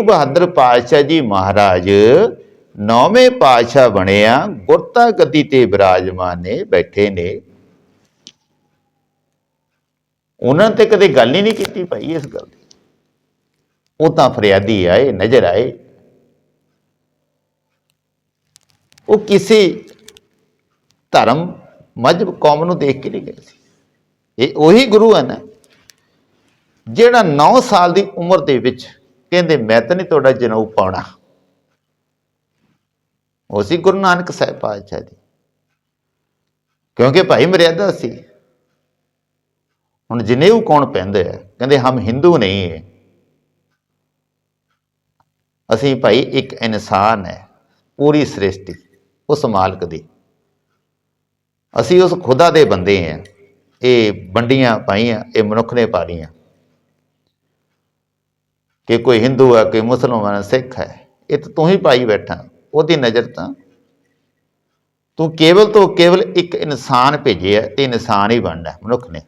ਬਹਾਦਰ ਪਾਤਸ਼ਾਹ ਜੀ ਮਹਾਰਾਜ, ਨੌਵੇਂ ਪਾਤਸ਼ਾਹ ਬਣਿਆ, ਗੁਰਤਾ ਗੱਦੀ ਤੇ ਬਿਰਾਜਮਾਨ ਨੇ, ਬੈਠੇ ਨੇ। ਉਹਨਾਂ ਤੇ ਕਦੇ ਗੱਲ ਹੀ ਨਹੀਂ ਕੀਤੀ ਭਾਈ ਇਸ ਗੱਲ ਦੀ। ਉਹ ਤਾਂ ਫਰਿਆਦੀ ਆਏ, ਨਜ਼ਰ ਆਏ। ਉਹ ਕਿਸੇ ਧਰਮ ਮਜਬ ਕੌਮ ਨੂੰ ਦੇਖ ਕੇ ਨਹੀਂ ਗਏ ਸੀ। ਇਹ ਉਹੀ ਗੁਰੂ ਹੈ ਨਾ ਜਿਹੜਾ 9 ਸਾਲ ਦੀ ਉਮਰ ਦੇ ਵਿੱਚ ਕਹਿੰਦੇ, ਮੈਂ ਤਾਂ ਨਹੀਂ ਤੁਹਾਡਾ ਜਨਊ ਪਾਉਣਾ। ਉਹ ਸੀ ਗੁਰੂ ਨਾਨਕ ਸਾਹਿਬ ਪਾਤਸ਼ਾਹ ਜੀ। ਕਿਉਂਕਿ ਭਾਈ ਮਰਿਆਦਾ ਸੀ। ਹੁਣ ਜਨੇਊ ਕੌਣ ਪੈਂਦੇ ਆ ਕਹਿੰਦੇ, ਹਮ ਹਿੰਦੂ ਨਹੀਂ ਹੈ। ਅਸੀਂ ਭਾਈ ਇੱਕ ਇਨਸਾਨ ਹੈ, ਪੂਰੀ ਸ੍ਰਿਸ਼ਟੀ, ਉਸ ਮਾਲਕ ਦੀ। ਅਸੀਂ ਉਸ ਖੁਦਾ ਦੇ ਬੰਦੇ ਆ ਇਹ ਵੰਡੀਆਂ ਪਾਈਆਂ, ਇਹ ਮਨੁੱਖ ਨੇ ਪਾਲੀਆਂ। ਕਿ ਕੋਈ ਹਿੰਦੂ ਹੈ ਕੋਈ ਮੁਸਲਮਾਨ ਸਿੱਖ ਹੈ। ਇਹ ਤਾਂ ਤੂੰ ਹੀ ਪਾਈ ਬੈਠਾ। ਉਹਦੀ ਨਜ਼ਰ ਤਾਂ ਤੂੰ ਕੇਵਲ ਤੋਂ ਕੇਵਲ ਇੱਕ ਇਨਸਾਨ ਭੇਜਿਆ ਤੇ ਇਨਸਾਨ ਹੀ ਬਣਨਾ ਮਨੁੱਖ ਨੇ।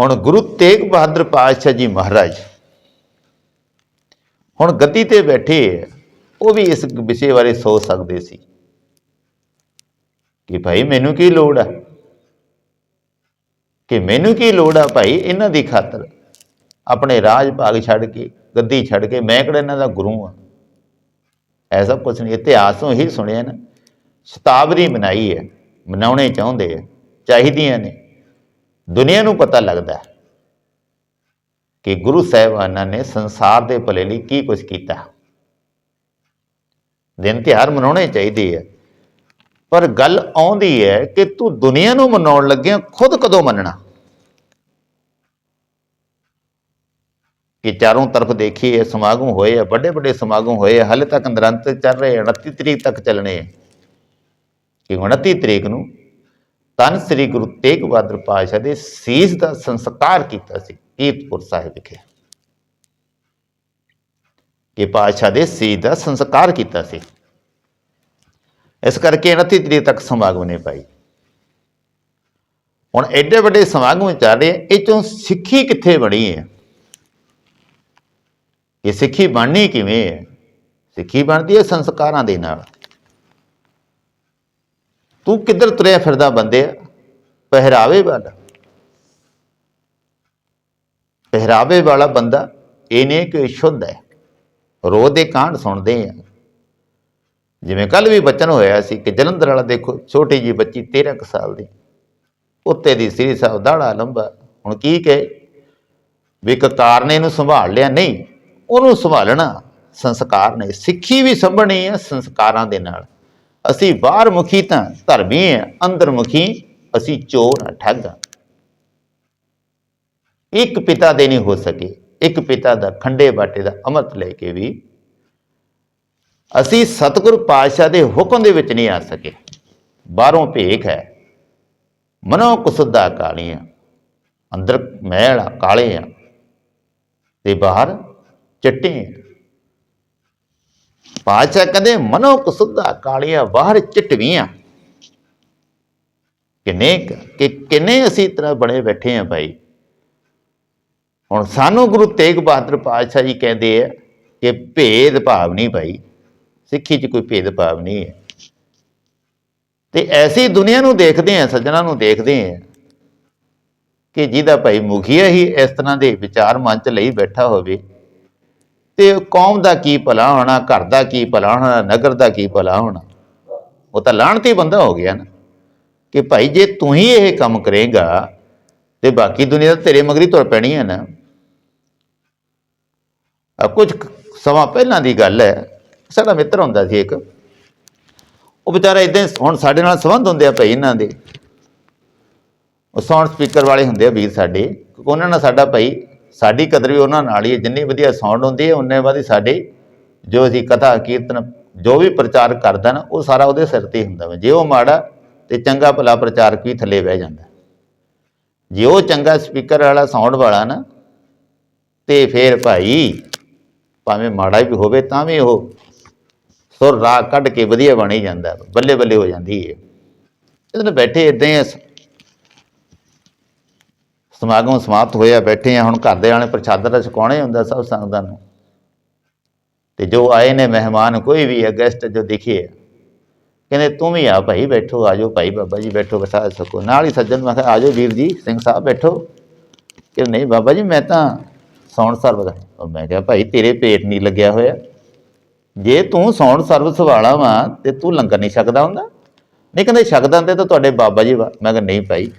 ਹੁਣ ਗੁਰੂ ਤੇਗ ਬਹਾਦਰ ਪਾਤਸ਼ਾਹ ਜੀ ਮਹਾਰਾਜ ਹੁਣ ਗੱਦੀ ਤੇ ਬੈਠੇ ਉਹ ਵੀ ਇਸ ਵਿਸ਼ੇ ਬਾਰੇ ਸੋਚ ਸਕਦੇ ਸੀ ਕਿ ਭਾਈ ਮੈਨੂੰ ਕੀ ਲੋੜ ਆ? ਕਿ ਮੈਨੂੰ ਕੀ ਲੋੜ ਆ ਭਾਈ ਇਹਨਾਂ ਦੀ ਖਾਤਰ? ਆਪਣੇ ਰਾਜ ਭਾਗ ਛੱਡ ਕੇ, ਗੱਦੀ ਛੱਡ ਕੇ, ਮੈਂ ਕਿਹੜਾ ਇਹਨਾਂ ਦਾ ਗੁਰੂ ਆ ਐਸਾ ਕੁਛ ਨਹੀਂ, ਇਤਿਹਾਸ ਤੋਂ ਹੀ ਸੁਣਿਆ ਨਾ। ਸ਼ਤਾਬਦੀ ਮਨਾਈ ਹੈ, ਮਨਾਉਣੇ ਚਾਹੁੰਦੇ ਆ, ਚਾਹੀਦੀਆਂ ਨੇ। ਦੁਨੀਆ ਨੂੰ ਪਤਾ ਲੱਗਦਾ ਕਿ ਗੁਰੂ ਸਾਹਿਬਾਨਾਂ ਨੇ ਸੰਸਾਰ ਦੇ ਭਲੇ ਲਈ ਕੀ ਕੁਝ ਕੀਤਾ। ਦਿਨ ਤਿਉਹਾਰ ਮਨਾਉਣੇ ਚਾਹੀਦੇ ਆ। ਪਰ ਗੱਲ ਆਉਂਦੀ ਹੈ ਕਿ ਤੂੰ ਦੁਨੀਆ ਨੂੰ ਮਨਾਉਣ ਲੱਗਿਆ ਖੁਦ ਕਦੋਂ ਮੰਨਣਾ? ਕਿ ਚਾਰੋਂ ਤਰਫ ਦੇਖੀਏ ਸਮਾਗਮ ਹੋਏ ਆ ਵੱਡੇ ਵੱਡੇ ਸਮਾਗਮ ਹੋਏ ਆ ਹਾਲੇ ਤੱਕ ਨਿਰੰਤਰ ਚੱਲ ਰਹੇ ਆ, 29 ਤਰੀਕ ਤੱਕ ਚੱਲਣੇ ਆ। ਕਿ 29 ਤਰੀਕ ਨੂੰ ਤਨ ਸ੍ਰੀ ਗੁਰੂ ਤੇਗ ਬਹਾਦਰ ਪਾਤਸ਼ਾਹ ਦੇ ਸੀਸ ਦਾ ਸੰਸਕਾਰ ਕੀਤਾ ਸੀ ਕੀਰਤਪੁਰ ਸਾਹਿਬ ਵਿਖੇ। ਕਿ ਪਾਤਸ਼ਾਹ ਦੇ ਸੀਸ ਦਾ ਸੰਸਕਾਰ ਕੀਤਾ ਸੀ। ਇਸ ਕਰਕੇ 29 ਤਰੀਕ ਤੱਕ ਸਮਾਗਮ ਨੇ ਪਾਈ। ਹੁਣ ਐਡੇ ਵੱਡੇ ਸਮਾਗਮ ਚੱਲ ਰਹੇ ਇਹ ਚੋਂ ਸਿੱਖੀ ਕਿੱਥੇ ਬਣੀ ਹੈ? ਇਹ ਸਿੱਖੀ ਬਣਨੀ ਕਿਵੇਂ ਹੈ? ਸਿੱਖੀ ਬਣਦੀ ਹੈ ਸੰਸਕਾਰਾਂ ਦੇ ਨਾਲ। ਤੂੰ ਕਿੱਧਰ ਤੁਰਿਆ ਫਿਰਦਾ ਬੰਦੇ? ਪਹਿਰਾਵੇ ਵਾਲਾ। ਪਹਿਰਾਵੇ ਵਾਲਾ ਬੰਦਾ ਇਹ ਨਹੀਂ ਕਿ ਸ਼ੁੱਧ ਹੈ? ਰੋਜ਼ ਦੇ ਕਾਂਡ ਸੁਣਦੇ ਆ। ਜਿਵੇਂ ਕੱਲ ਵੀ ਬਚਨ ਹੋਇਆ ਸੀ ਕਿ ਜਲੰਧਰ ਵਾਲਾ ਦੇਖੋ, ਛੋਟੀ ਜੀ ਬੱਚੀ 13 ਕੁ ਸਾਲ ਦੀ। ਉੱਤੇ ਦੀ ਸ੍ਰੀ ਸਾਹਿਬ ਦਾੜਾ ਲੰਬਾ। ਹੁਣ ਕੀ ਕਹੇ? ਵੀ ਇੱਕ ਕਾਰ ਨੇ ਸੰਭਾਲ ਲਿਆ ਨਹੀਂ। ਉਹਨੂੰ ਸੰਭਾਲਣਾ ਸੰਸਕਾਰ ਨੇ, ਸਿੱਖੀ ਵੀ ਸੰਭਣੀ ਹੈ ਸੰਸਕਾਰਾਂ ਦੇ ਨਾਲ। ਅਸੀਂ ਬਾਹਰ ਮੁਖੀ ਤਾਂ ਧਰਮੀ ਹੈ ਅੰਦਰ ਮੁਖੀ ਅਸੀਂ ਚੋਰ ਹਾਂ, ਠੱਗ ਹਾਂ। ਇੱਕ ਪਿਤਾ ਦੇ ਨਹੀਂ ਹੋ ਸਕੇ, ਇੱਕ ਪਿਤਾ ਦਾ ਖੰਡੇ ਬਾਟੇ ਦਾ ਅੰਮ੍ਰਿਤ ਲੈ ਕੇ ਵੀ ਅਸੀਂ ਸਤਿਗੁਰ ਪਾਤਸ਼ਾਹ ਦੇ ਹੁਕਮ ਦੇ ਵਿੱਚ ਨਹੀਂ ਆ ਸਕੇ। ਬਾਹਰੋਂ ਭੇਖ ਹੈ, ਮਨੋ ਕੁਸੁੱਧਾ ਕਾਲੀਆਂ ਅੰਦਰ ਮਹਿਲ ਆ, ਕਾਲੇ ਆ ਤੇ ਬਾਹਰ ਚਿੱਟੇ ਆ ਪਾਤਸ਼ਾਹ ਕਹਿੰਦੇ ਮਨੋ ਕੁਸੁੱਧਾ ਕਾਲੀਆਂ ਬਾਹਰ ਚਿੱਟਵੀਆਂ। ਕਿੰਨੇ ਕਿ ਕਿੰਨੇ ਅਸੀਂ ਤਰ੍ਹਾਂ ਬਣੇ ਬੈਠੇ ਆ ਭਾਈ ਹੁਣ ਸਾਨੂੰ ਗੁਰੂ ਤੇਗ ਬਹਾਦਰ ਪਾਤਸ਼ਾਹ ਜੀ ਕਹਿੰਦੇ ਆ ਕਿ ਭੇਦ ਭਾਵ ਨਹੀਂ ਭਾਈ ਸਿੱਖੀ 'ਚ ਕੋਈ ਭੇਦ ਭਾਵ ਨਹੀਂ ਹੈ। ਤੇ ਐਸੀ ਦੁਨੀਆ ਨੂੰ ਦੇਖਦੇ ਆ ਸੱਜਣਾ ਨੂੰ ਦੇਖਦੇ ਆ ਕਿ ਜਿਹਦਾ ਭਾਈ ਮੁਖੀਆ ਹੀ ਇਸ ਤਰ੍ਹਾਂ ਦੇ ਵਿਚਾਰ ਮਨ 'ਚ ਲਈ ਬੈਠਾ ਹੋਵੇ। ਤੇ ਕੌਮ ਦਾ ਕੀ ਭਲਾ ਹੋਣਾ, ਘਰ ਦਾ ਕੀ ਭਲਾ ਹੋਣਾ, ਨਗਰ ਦਾ ਕੀ ਭਲਾ ਹੋਣਾ? ਉਹ ਤਾਂ ਲਾਹਣਤੀ ਬੰਦਾ ਹੋ ਗਿਆ ਨਾ। ਕਿ ਭਾਈ ਜੇ ਤੂੰ ਹੀ ਇਹ ਕੰਮ ਕਰੇਗਾ, ਤੇ ਬਾਕੀ ਦੁਨੀਆ ਤਾਂ ਤੇਰੇ ਮਗਰੀ ਤੁਰ ਪੈਣੀ ਹੈ ਨਾ। ਆ ਕੁਝ ਸਮਾਂ ਪਹਿਲਾਂ ਦੀ ਗੱਲ ਹੈ। ਸਾਡਾ ਮਿੱਤਰ ਹੁੰਦਾ ਸੀ ਇੱਕ। ਉਹ ਵਿਚਾਰਾ ਇਦਾਂ ਹੁਣ ਸਾਡੇ ਨਾਲ ਸੰਬੰਧ ਹੁੰਦੇ ਆ ਭਾਈ ਇਹਨਾਂ ਦੇ। ਉਹ ਸਾਊਂਡ ਸਪੀਕਰ ਵਾਲੇ ਹੁੰਦੇ ਆ ਵੀਰ ਸਾਡੇ। ਕਿਉਂਕਿ ਉਹਨਾਂ ਨਾਲ ਸਾਡਾ ਭਾਈ ਸਾਡੀ ਕਦਰ ਵੀ ਉਹਨਾਂ ਨਾਲ ਹੀ ਹੈ, ਜਿੰਨੀ ਵਧੀਆ ਸਾਊਂਡ ਹੁੰਦੀ ਹੈ ਉਨੇ ਬਾਅਦ ਸਾਡੀ ਜੋ ਅਸੀਂ ਕਥਾ, ਕੀਰਤਨ, ਜੋ ਵੀ ਪ੍ਰਚਾਰ ਕਰਦਾ ਨਾ, ਉਹ ਸਾਰਾ ਉਹਦੇ ਸਿਰ ਤੇ ਹੀ ਹੁੰਦਾ ਵਾ। ਜੇ ਉਹ ਮਾੜਾ ਤੇ ਚੰਗਾ ਭਲਾ ਪ੍ਰਚਾਰਕ ਵੀ ਥੱਲੇ ਬਹਿ ਜਾਂਦਾ। ਜੇ ਉਹ ਚੰਗਾ ਸਪੀਕਰ ਵਾਲਾ ਸਾਊਂਡ ਵਾਲਾ ਨਾ, ਤੇ ਫੇਰ ਭਾਈ ਭਾਵੇਂ ਮਾੜਾ ਵੀ ਹੋਵੇ, ਤਾਂ ਵੀ ਉਹ ਸੁਰ ਰਾਗ ਕੱਢ ਕੇ ਵਧੀਆ ਬਣ ਹੀ ਜਾਂਦਾ ਬੱਲੇ ਬੱਲੇ ਹੋ ਜਾਂਦੀ ਹੈ। ਇਹਦੇ ਨਾਲ ਬੈਠੇ ਇਦਾਂ ਹੀ ਸਮਾਗਮ ਸਮਾਪਤ ਹੋਇਆ ਬੈਠੇ ਆ ਹੁਣ ਘਰ ਦੇ ਆਣੇ ਪ੍ਰਸ਼ਾਦਾ ਤਾਂ ਛਕਾਉਣਾ ਹੀ ਹੁੰਦਾ ਸਭ ਸੰਗਤਾਂ ਨੂੰ। ਤੇ ਜੋ ਆਏ ਨੇ ਮਹਿਮਾਨ ਕੋਈ ਵੀ ਹੈ ਗੈਸਟ ਜੋ ਦਿਖੇ ਆ, ਕਹਿੰਦੇ ਤੂੰ ਵੀ ਆ ਭਾਈ ਬੈਠੋ ਆਜੋ ਭਾਈ ਬਾਬਾ ਜੀ ਬੈਠੋ ਬਸਾ ਸਕੋ। ਨਾਲ ਹੀ ਸੱਜਣ ਮੈਂ ਕਿਹਾ ਆਜੋ ਵੀਰ ਜੀ ਸਿੰਘ ਸਾਹਿਬ ਬੈਠੋ। ਕਿ ਨਹੀਂ ਬਾਬਾ ਜੀ ਮੈਂ ਤਾਂ ਸੌਣ ਸਰਵ ਉਹ ਮੈਂ ਕਿਹਾ ਭਾਈ ਤੇਰੇ ਪੇਟ ਨਹੀਂ ਲੱਗਿਆ ਹੋਇਆ। ਜੇ ਤੂੰ ਸੌਣ ਸਰਵਿਸ ਵਾਲਾ ਵਾਂ ਤੇ ਤੂੰ ਲੰਗਰ ਨਹੀਂ ਛਕਦਾ ਹੁੰਦਾ? ਨਹੀਂ ਕਹਿੰਦੇ ਛਕਦਾ ਤੇ ਤਾਂ ਤੁਹਾਡੇ ਬਾਬਾ ਜੀ ਵਾ। ਮੈਂ ਕਿਹਾ ਨਹੀਂ ਭਾਈ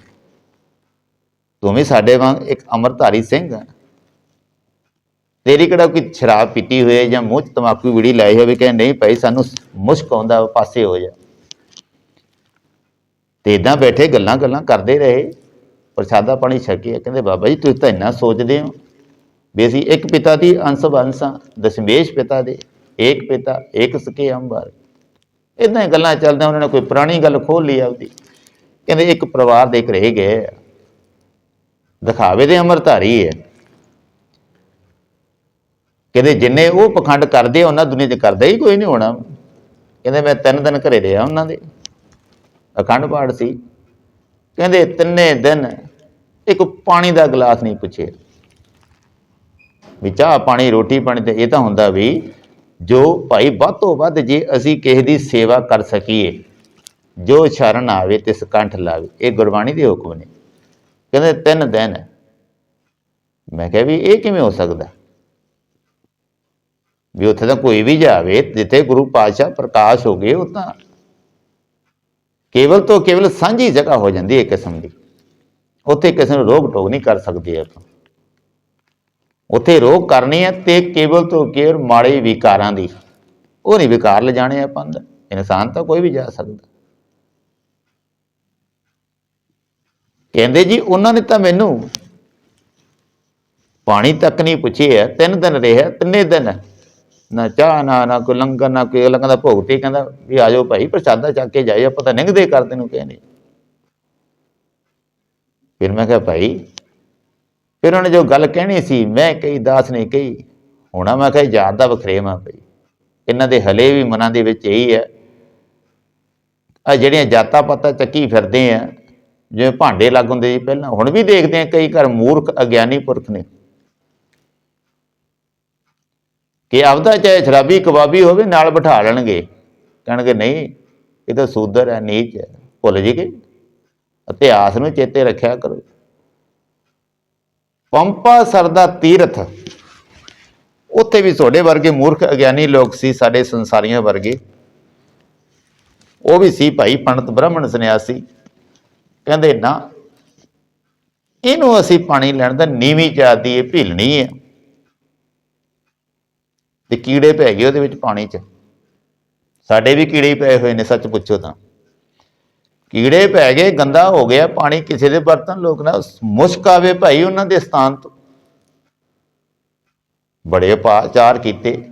ਤੂੰ ਵੀ ਸਾਡੇ ਵਾਂਗ ਇੱਕ ਅਮਰਧਾਰੀ ਸਿੰਘ ਆ ਤੇਰੀ ਕਿਹੜਾ ਕੋਈ ਸ਼ਰਾਬ ਪੀਤੀ ਹੋਏ ਜਾਂ ਮੂੰਹ ਚ ਤਮਾਕੂ ਵੀੜੀ ਲਾਈ ਹੋਵੇ ਕਿ ਨਹੀਂ ਭਾਈ, ਸਾਨੂੰ ਮੁਸ਼ਕ ਆਉਂਦਾ, ਪਾਸੇ ਹੋ ਜਾ। ਤੇ ਇਦਾਂ ਬੈਠੇ, ਗੱਲਾਂ ਗੱਲਾਂ ਕਰਦੇ ਰਹੇ। ਪ੍ਰਸ਼ਾਦਾ ਪਾਣੀ ਛਕਿਆ ਕਹਿੰਦੇ, ਬਾਬਾ ਜੀ, ਤੁਸੀਂ ਤਾਂ ਇੰਨਾ ਸੋਚਦੇ ਹੋ। ਵੀ ਅਸੀਂ ਇੱਕ ਪਿਤਾ ਦੀ ਅੰਸ਼ ਬੰਸਾਂ ਦਸ਼ਮੇਸ਼ ਪਿਤਾ ਦੇ, ਏਕ ਪਿਤਾ, ਏਕ ਸਕੇ ਅੰਬਰ। ਇਦਾਂ ਹੀ ਗੱਲਾਂ ਚੱਲਦੀਆਂ, ਉਹਨਾਂ ਨੇ ਕੋਈ ਪੁਰਾਣੀ ਗੱਲ ਖੋਲ ਲਈ ਆਪਦੀ। ਕਹਿੰਦੇ, ਇੱਕ ਪਰਿਵਾਰ ਦੇ ਇੱਕ ਘਰੇ ਗਏ ਆ। ਦਿਖਾਵੇ ਦੇ ਅਮਰਧਾਰੀ ਹੈ ਕਹਿੰਦੇ ਜਿੰਨੇ ਉਹ ਪਖੰਡ ਕਰਦੇ ਆ, ਉਹਨਾਂ ਦੁਨੀਆ 'ਚ ਕਰਦਾ ਹੀ ਕੋਈ ਨਹੀਂ ਹੋਣਾ। ਕਹਿੰਦੇ ਮੈਂ ਤਿੰਨ ਦਿਨ ਘਰੇ ਰਿਹਾ ਉਹਨਾਂ ਦੇ। ਅਖੰਡ ਪਾਠ ਸੀ। ਕਹਿੰਦੇ ਤਿੰਨੇ ਦਿਨ ਇੱਕ ਪਾਣੀ ਦਾ ਗਲਾਸ ਨਹੀਂ ਪੁੱਛਿਆ। ਵੀ ਚਾਹ ਪਾਣੀ ਰੋਟੀ ਪਾਣੀ ਤੇ ਇਹ ਤਾਂ ਹੁੰਦਾ ਵੀ ਜੋ ਭਾਈ ਵੱਧ ਤੋਂ ਵੱਧ ਜੇ ਅਸੀਂ ਕਿਸੇ ਦੀ ਸੇਵਾ ਕਰ ਸਕੀਏ ਜੋ ਸ਼ਰਨ ਆਵੇ ਤਿਸ ਕੰਠ ਲਾਵੇ ਇਹ ਗੁਰਬਾਣੀ ਦੇ ਹੁਕਮ ਨੇ। ਕਹਿੰਦੇ ਤਿੰਨ ਦਿਨ। ਮੈਂ ਕਿਹਾ ਵੀ ਇਹ ਕਿਵੇਂ ਹੋ ਸਕਦਾ? ਵੀ ਉੱਥੇ ਤਾਂ ਕੋਈ ਵੀ ਜਾਵੇ, ਜਿੱਥੇ ਗੁਰੂ ਪਾਤਸ਼ਾਹ ਪ੍ਰਕਾਸ਼ ਹੋ ਗਏ, ਉਹ ਤਾਂ ਕੇਵਲ ਤੋਂ ਕੇਵਲ ਸਾਂਝੀ ਜਗ੍ਹਾ ਹੋ ਜਾਂਦੀ ਹੈ ਕਿਸਮ ਦੀ। ਉੱਥੇ ਕਿਸੇ ਨੂੰ ਰੋਕ ਟੋਕ ਨਹੀਂ ਕਰ ਸਕਦੇ ਆਪਾਂ। ਉੱਥੇ ਰੋਕ ਕਰਨੀ ਹੈ ਤੇ ਕੇਵਲ ਤੋਂ ਕੇਵਲ ਮਾੜੇ ਵਿਕਾਰਾਂ ਦੀ। ਉਹ ਨਹੀਂ ਵਿਕਾਰ ਲਿਜਾਣੇ ਆਪਾਂ ਅੰਦਰ। ਇਨਸਾਨ ਤਾਂ ਕੋਈ ਵੀ ਜਾ ਸਕਦਾ। ਕਹਿੰਦੇ ਜੀ, ਉਹਨਾਂ ਨੇ ਤਾਂ ਮੈਨੂੰ ਪਾਣੀ ਤੱਕ ਨਹੀਂ ਪੁੱਛਿਆ ਤਿੰਨ ਦਿਨ ਰਿਹਾ, ਤਿੰਨੇ ਦਿਨ। ਨਾ ਚਾਹ, ਨਾ ਨਾ ਕੋਈ ਲੰਗਰ, ਨਾ ਕੋਈ ਲੰਗਰ ਦਾ ਭੋਗ ਤੇ ਕਹਿੰਦਾ ਵੀ ਆਜੋ ਭਾਈ, ਪ੍ਰਸ਼ਾਦਾ ਚੱਕ ਕੇ ਜਾਈਏ ਪਤਾ ਤਾਂ ਨਿੰਗਦੇ ਕਰਦੇ ਨੂੰ ਕਹਿੰਦੇ। ਫਿਰ ਮੈਂ ਕਿਹਾ, ਭਾਈ, ਫਿਰ ਉਹਨੇ ਜੋ ਗੱਲ ਕਹਿਣੀ ਸੀ, ਮੈਂ ਕਹੀ, ਦਾਸ ਨੇ ਕਹੀ, ਹੋਣਾ ਮੈਂ ਕਿਹਾ, ਯਾਦ ਦਾ ਵਖਰੇਵਾ ਭਾਈ। ਇਹਨਾਂ ਦੇ ਹਲੇ ਵੀ ਮਨਾਂ ਦੇ ਵਿੱਚ ਇਹੀ ਹੈ। ਆ ਜਿਹੜੀਆਂ ਜਾਤਾਂ ਪਾਤਾਂ ਚੱਕੀ ਫਿਰਦੇ ਆ ਜਿਵੇਂ ਭਾਂਡੇ ਲੱਗ ਹੁੰਦੇ ਸੀ ਪਹਿਲਾਂ, ਹੁਣ ਵੀ ਦੇਖਦੇ ਆ ਕਈ ਘਰ ਮੂਰਖ ਅਗਿਆਨੀ ਪੁਰਖ ਨੇ। ਕਿ ਆਪਦਾ ਚਾਹੇ ਸ਼ਰਾਬੀ ਕਬਾਬੀ ਹੋਵੇ, ਨਾਲ ਬਿਠਾ ਲੈਣਗੇ। ਕਹਿਣਗੇ, ਨਹੀਂ, ਇਹ ਤਾਂ ਸੂਦਰ ਹੈ, ਨੀਚ ਹੈ, ਭੁੱਲ ਜੀ ਕੇ ਇਤਿਹਾਸ ਨੂੰ ਚੇਤੇ ਰੱਖਿਆ ਕਰੋ। ਪੰਪਾ ਸਰ ਦਾ ਤੀਰਥ, ਉੱਥੇ ਵੀ ਤੁਹਾਡੇ ਵਰਗੇ ਮੂਰਖ ਅਗਿਆਨੀ ਲੋਕ ਸੀ ਸਾਡੇ ਸੰਸਾਰੀਆਂ ਵਰਗੇ। ਉਹ ਵੀ ਸੀ ਭਾਈ ਪੰਡਤ ਬ੍ਰਾਹਮਣ ਸੰਨਿਆਸੀ। ਕਹਿੰਦੇ ਨਾ, ਇਹਨੂੰ ਅਸੀਂ ਪਾਣੀ ਲੈਣ ਦਾ ਨੀਵੀਂ ਜਾਤੀ ਇਹ ਭਿਲਣੀ ਹੈ। ਤੇ ਕੀੜੇ ਪੈ ਗਏ ਉਹਦੇ ਵਿੱਚ ਪਾਣੀ 'ਚ। ਸਾਡੇ ਵੀ ਕੀੜੇ ਪਏ ਹੋਏ ਨੇ, ਸੱਚ ਪੁੱਛੋ ਤਾਂ। ਕੀੜੇ ਪੈ ਗਏ, ਗੰਦਾ ਹੋ ਗਿਆ, ਪਾਣੀ ਕਿਸੇ ਦੇ ਬਰਤਨ ਲੋਕ ਨਾ ਮੁਸ਼ਕ ਆਵੇ ਭਾਈ ਉਹਨਾਂ ਦੇ ਸਥਾਨ ਤੋਂ। ਬੜੇ ਉਪਾਚਾਰ ਕੀਤੇ।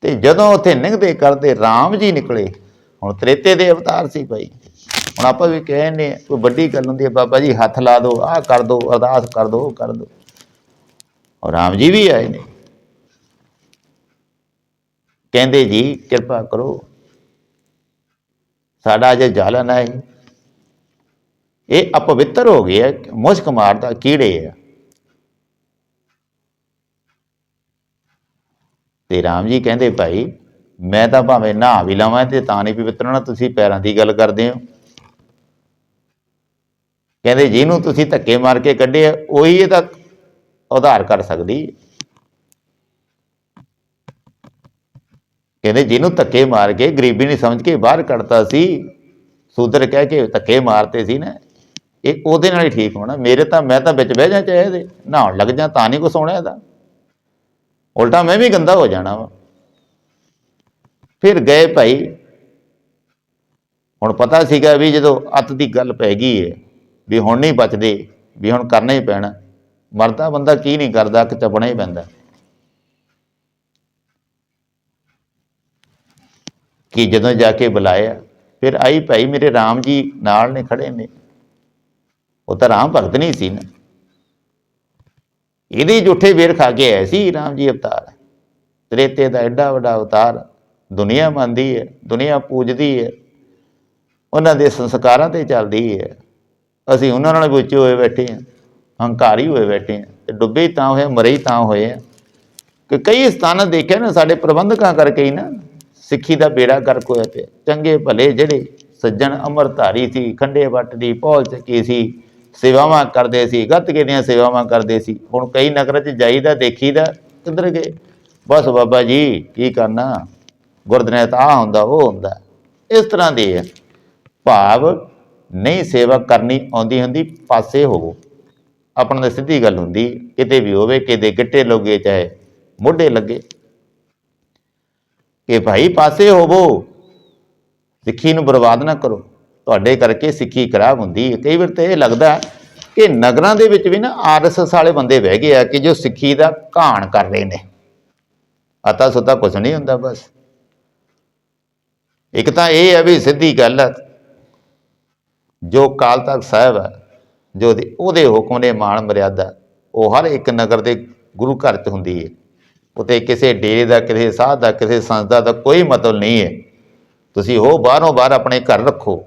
ਤੇ ਜਦੋਂ ਉੱਥੇ ਨਿੰਗਦੇ ਕਰਦੇ RAM ਜੀ ਨਿਕਲੇ, ਹੁਣ ਤ੍ਰੇਤੇ ਦੇ ਅਵਤਾਰ ਸੀ ਭਾਈ। ਹੁਣ ਆਪਾਂ ਵੀ ਕਹਿੰਦੇ ਕੋਈ ਵੱਡੀ ਗੱਲ ਹੁੰਦੀ ਹੈ, ਬਾਬਾ ਜੀ ਹੱਥ ਲਾ ਦਿਓ, ਆਹ ਕਰ ਦਿਓ, ਅਰਦਾਸ ਕਰ ਦਿਓ, ਉਹ ਕਰ ਦਿਓ। ਔਰ ਰਾਮ ਜੀ ਵੀ ਆਏ ਨੇ। ਕਹਿੰਦੇ ਜੀ, ਕਿਰਪਾ ਕਰੋ। ਸਾਡਾ ਜੇ ਜਾਲਨ ਹੈ ਇਹ ਅਪਵਿੱਤਰ ਹੋ ਗਿਆ ਮੁਸ਼ਕ ਮਾਰਦਾ, ਕੀੜੇ ਆ। ਤੇ ਰਾਮ ਜੀ ਕਹਿੰਦੇ ਭਾਈ, ਮੈਂ ਤਾਂ ਭਾਵੇਂ ਨਹਾ ਵੀ ਲਵਾਂ ਤੇ ਤਾਂ ਨਹੀਂ ਪਵਿੱਤਰ ਤੁਸੀਂ ਪੈਰਾਂ ਦੀ ਗੱਲ ਕਰਦੇ ਹੋ। ਕਹਿੰਦੇ ਜਿਹਨੂੰ ਤੁਸੀਂ ਧੱਕੇ ਮਾਰ ਕੇ ਕੱਢਿਆ ਉਹੀ ਇਹਦਾ ਉਧਾਰ ਕਰ ਸਕਦੀ ਕਹਿੰਦੇ ਜਿਹਨੂੰ ਧੱਕੇ ਮਾਰ ਕੇ ਗਰੀਬੀ ਨਹੀਂ ਸਮਝ ਕੇ ਬਾਹਰ ਕੱਢਤਾ ਸੀ ਸੂਦਰ ਕਹਿ ਕੇ ਧੱਕੇ ਮਾਰਤੇ ਸੀ ਨਾ, ਇਹ ਉਹਦੇ ਨਾਲ ਹੀ ਠੀਕ ਹੋਣਾ। ਮੇਰੇ ਤਾਂ, ਮੈਂ ਤਾਂ ਵਿੱਚ ਬਹਿ ਜਾ ਚਾਹੇ ਇਹਦੇ, ਨਹਾਉਣ ਲੱਗ ਜਾ ਤਾਂ ਨਹੀਂ ਕੁਛ ਹੋਣਾ ਇਹਦਾ। ਉਲਟਾ ਮੈਂ ਵੀ ਗੰਦਾ ਹੋ ਜਾਣਾ ਵਾ। ਫਿਰ ਗਏ ਭਾਈ। ਹੁਣ ਪਤਾ ਸੀਗਾ ਵੀ ਜਦੋਂ ਅੱਤ ਦੀ ਗੱਲ ਪੈ ਗਈ ਹੈ ਵੀ ਹੁਣ ਨਹੀਂ ਬਚਦੇ, ਵੀ ਹੁਣ ਕਰਨਾ ਹੀ ਪੈਣਾ। ਮਰਦਾ ਬੰਦਾ ਕੀ ਨਹੀਂ ਕਰਦਾ ਕਿ ਚੱਪਣਾ ਹੀ ਪੈਂਦਾ। ਕਿ ਜਦੋਂ ਜਾ ਕੇ ਬੁਲਾਇਆ, ਫਿਰ ਆਈ ਭਾਈ ਮੇਰੇ RAM ਜੀ ਨਾਲ ਨੇ ਖੜੇ ਨੇ। ਉਹ ਤਾਂ ਰਾਮ ਭਗਤ ਨਹੀਂ ਸੀ ਨਾ। ਇਹਦੇ ਝੂਠੇ ਵੇਰ ਖਾ ਕੇ ਆਏ ਸੀ RAM ਜੀ ਅਵਤਾਰ। ਤ੍ਰੇਤੇ ਦਾ ਐਡਾ ਵੱਡਾ ਅਵਤਾਰ, ਦੁਨੀਆ ਮੰਨਦੀ ਹੈ, ਦੁਨੀਆ ਪੂਜਦੀ ਹੈ। ਉਹਨਾਂ ਦੇ ਸੰਸਕਾਰਾਂ ਤੇ ਚੱਲਦੀ ਹੈ। ਅਸੀਂ ਉਹਨਾਂ ਨਾਲ ਵੀ ਉੱਚੇ ਹੋਏ ਬੈਠੇ ਹਾਂ, ਹੰਕਾਰੀ ਹੋਏ ਬੈਠੇ ਹਾਂ ਤੇ ਡੁੱਬੇ ਹੀ ਤਾਂ ਹੋਏ, ਮਰੇ ਹੀ ਤਾਂ ਹੋਏ ਆ ਕਿ ਕਈ ਸਥਾਨ ਦੇਖਿਆ ਨਾ ਸਾਡੇ ਪ੍ਰਬੰਧਕਾਂ ਕਰਕੇ ਹੀ ਨਾ, ਸਿੱਖੀ ਦਾ ਬੇੜਾ ਗਰਕ ਹੋਇਆ ਪਿਆ। ਚੰਗੇ ਭਲੇ ਜਿਹੜੇ ਸੱਜਣ ਅਮਰਧਾਰੀ ਸੀ, ਖੰਡੇ ਵੱਟ ਦੀ ਪਹੁਲ ਚੱਕੀ ਸੀ, ਸੇਵਾਵਾਂ ਕਰਦੇ ਸੀ ਗੱਤਕੇ ਦੀਆਂ ਸੇਵਾਵਾਂ ਕਰਦੇ ਸੀ, ਹੁਣ ਕਈ ਨਗਰਾਂ 'ਚ ਜਾਈਦਾ, ਦੇਖੀਦਾ, ਕਿੱਧਰ ਗਏ? ਬਸ ਬਾਬਾ ਜੀ, ਕੀ ਕਰਨਾ? ਗੁਰਦੁਆਰੇ ਤਾਂ ਆਹ ਹੁੰਦਾ, ਉਹ ਹੁੰਦਾ। ਇਸ ਤਰ੍ਹਾਂ ਦੇ ਹੈ ਭਾਵ ਨਹੀਂ ਸੇਵਾ ਕਰਨੀ ਆਉਂਦੀ ਹੁੰਦੀ, ਪਾਸੇ ਹੋਵੋ। ਆਪਣਾ ਤਾਂ ਸਿੱਧੀ ਗੱਲ ਹੁੰਦੀ, ਕਿਤੇ ਵੀ ਹੋਵੇ, ਕਿਤੇ ਗਿੱਟੇ ਲੋਗੇ, ਚਾਹੇ ਮੋਢੇ ਲੱਗੇ। ਕਿ ਭਾਈ ਪਾਸੇ ਹੋਵੋ, ਸਿੱਖੀ ਨੂੰ ਬਰਬਾਦ ਨਾ ਕਰੋ। ਤੁਹਾਡੇ ਕਰਕੇ ਸਿੱਖੀ ਖਰਾਬ ਹੁੰਦੀ। ਹੈ ਕਈ ਵਾਰ ਤਾਂ ਇਹ ਲੱਗਦਾ ਕਿ ਨਗਰਾਂ ਦੇ ਵਿੱਚ ਵੀ ਨਾ ਆਰਐਸਐਸ ਵਾਲੇ ਬੰਦੇ ਬਹਿ ਗਏ ਆ ਕਿ ਜੋ ਸਿੱਖੀ ਦਾ ਘਾਣ ਕਰ ਰਹੇ ਨੇ। ਅਤਾ ਸੁਤਾ ਕੁਝ ਨਹੀਂ ਹੁੰਦਾ ਬਸ। ਇੱਕ ਤਾਂ ਇਹ ਹੈ ਵੀ ਸਿੱਧੀ ਗੱਲ ਹੈ ਜੋ ਕਾਲ ਤਖਤ ਸਾਹਿਬ ਹੈ, ਜੋ ਉਹਦੇ- ਹੁਕਮ ਦੇ ਮਾਣ ਮਰਿਆਦਾ, ਉਹ ਹਰ ਇੱਕ ਨਗਰ ਦੇ ਗੁਰੂ ਘਰ 'ਚ ਹੁੰਦੀ ਹੈ। ਉਤੇ ਕਿਸੇ ਡੇਰੇ ਦਾ, ਕਿਸੇ ਸਾਧ ਦਾ, ਕਿਸੇ ਸੰਸਥਾ ਦਾ ਕੋਈ ਮਤਲਬ ਨਹੀਂ ਹੈ। ਤੁਸੀਂ ਹੋ ਬਾਹਰੋਂ ਬਾਹਰ ਆਪਣੇ ਘਰ ਰੱਖੋ।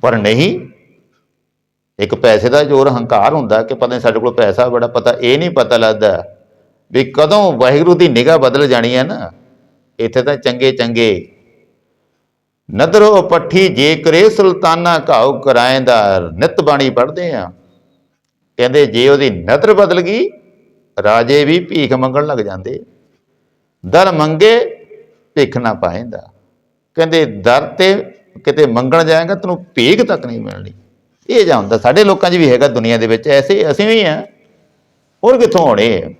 ਪਰ ਨਹੀਂ, ਇੱਕ ਪੈਸੇ ਦਾ ਜ਼ੋਰ ਹੰਕਾਰ ਹੁੰਦਾ ਕਿ ਪਤਾ ਨਹੀਂ ਸਾਡੇ ਕੋਲ ਪੈਸਾ ਬੜਾ, ਪਤਾ ਇਹ ਨਹੀਂ ਪਤਾ ਲੱਗਦਾ ਵੀ ਕਦੋਂ ਵਾਹਿਗੁਰੂ ਦੀ ਨਿਗਾਹ ਬਦਲ ਜਾਣੀ ਹੈ ਨਾ। ਇੱਥੇ ਤਾਂ ਚੰਗੇ ਚੰਗੇ ਨਦਰੋ ਪੱਠੀ ਜੇ ਕਰੇ ਸੁਲਤਾਨਾ ਘਾਉ ਕਰਾਏਂਦਾ ਨਿਤ ਬਾਣੀ ਪੜ੍ਹਦੇ ਆ ਕਹਿੰਦੇ ਜੇ ਉਹਦੀ ਨਦਰ ਬਦਲ ਗਈ, ਰਾਜੇ ਵੀ ਭੀਖ ਮੰਗਣ ਲੱਗ ਜਾਂਦੇ। ਦਰ ਮੰਗੇ, ਭਿੱਖ ਨਾ ਪਾਏਂਦਾ। ਕਹਿੰਦੇ ਦਰ ਤੇ ਕਿਤੇ ਮੰਗਣ ਜਾਏਗਾ, ਤੈਨੂੰ ਭੀਖ ਤੱਕ ਨਹੀਂ ਮਿਲਣੀ। ਇਹ ਜਾਂ ਹੁੰਦਾ, ਸਾਡੇ ਲੋਕਾਂ 'ਚ ਵੀ ਹੈਗਾ ਦੁਨੀਆ ਦੇ ਵਿੱਚ, ਐਸੇ ਅਸੀਂ ਵੀ ਆ ਹੋਰ ਕਿੱਥੋਂ ਹੋਣੇ ਆ?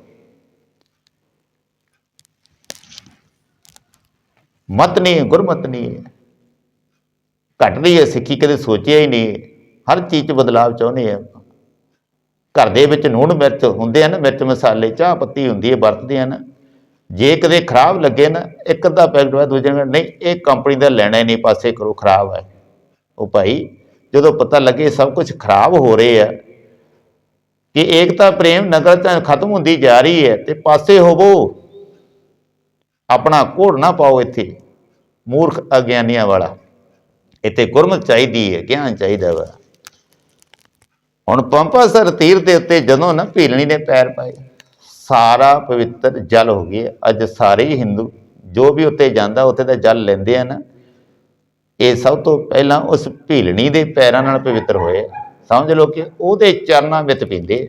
ਮਤ ਨਹੀਂ ਹੈ, ਗੁਰਮਤ ਨਹੀਂ ਹੈ ਘਟ ਰਹੀ ਹੈ, ਸਿੱਖੀ ਕਦੇ ਸੋਚਿਆ ਹੀ ਨਹੀਂ। ਹਰ ਚੀਜ਼ 'ਚ ਬਦਲਾਅ ਚਾਹੁੰਦੇ ਆ। ਘਰ ਦੇ ਵਿੱਚ ਨੂਣ ਮਿਰਚ ਹੁੰਦੇ ਆ ਨਾ ਮਿਰਚ ਮਸਾਲੇ, ਚਾਹ ਪੱਤੀ ਹੁੰਦੀ ਹੈ, ਵਰਤਦੇ ਆ ਨਾ ਜੇ ਕਦੇ ਖਰਾਬ ਲੱਗੇ ਨਾ, ਇੱਕ ਅੱਧਾ ਪੈਕਟ ਵਾ ਦੂਜੇ ਨੂੰ ਨਹੀਂ, ਇਹ ਕੰਪਨੀ ਦਾ ਲੈਣਾ ਹੀ ਨਹੀਂ, ਪਾਸੇ ਕਰੋ, ਖਰਾਬ ਹੈ। ਉਹ ਭਾਈ, ਜਦੋਂ ਪਤਾ ਲੱਗੇ ਸਭ ਕੁਝ ਖਰਾਬ ਹੋ ਰਹੇ ਆ, ਕਿ ਏਕਤਾ, ਪ੍ਰੇਮ ਨਗਰ ਤਾਂ ਖਤਮ ਹੁੰਦੀ ਜਾ ਰਹੀ ਹੈ ਤੇ ਪਾਸੇ ਹੋਵੋ। ਆਪਣਾ ਘੋੜ ਨਾ ਪਾਓ ਇੱਥੇ, ਮੂਰਖ ਅਗਿਆਨੀਆਂ ਵਾਲਾ। ਇੱਥੇ ਗੁਰਮਤ ਚਾਹੀਦੀ ਹੈ, ਗਿਆਨ ਚਾਹੀਦਾ ਵਾ। ਹੁਣ ਪੰਪਾਸਰ ਤੀਰ ਦੇ ਉੱਤੇ ਜਦੋਂ ਨਾ ਭੀਲਣੀ ਨੇ ਪੈਰ ਪਾਏ, ਸਾਰਾ ਪਵਿੱਤਰ ਜਲ ਹੋ ਗਿਆ। ਅੱਜ ਸਾਰੇ ਹੀ ਹਿੰਦੂ ਜੋ ਵੀ ਉੱਤੇ ਜਾਂਦਾ, ਉੱਥੇ ਦਾ ਜਲ ਲੈਂਦੇ ਆ ਨਾ। ਇਹ ਸਭ ਤੋਂ ਪਹਿਲਾਂ ਉਸ ਭੀਲਣੀ ਦੇ ਪੈਰਾਂ ਨਾਲ ਪਵਿੱਤਰ ਹੋਏ। ਸਮਝ ਲਓ ਕਿ ਉਹਦੇ ਚਰਨਾਂ ਵਿੱਚ ਪੀਂਦੇ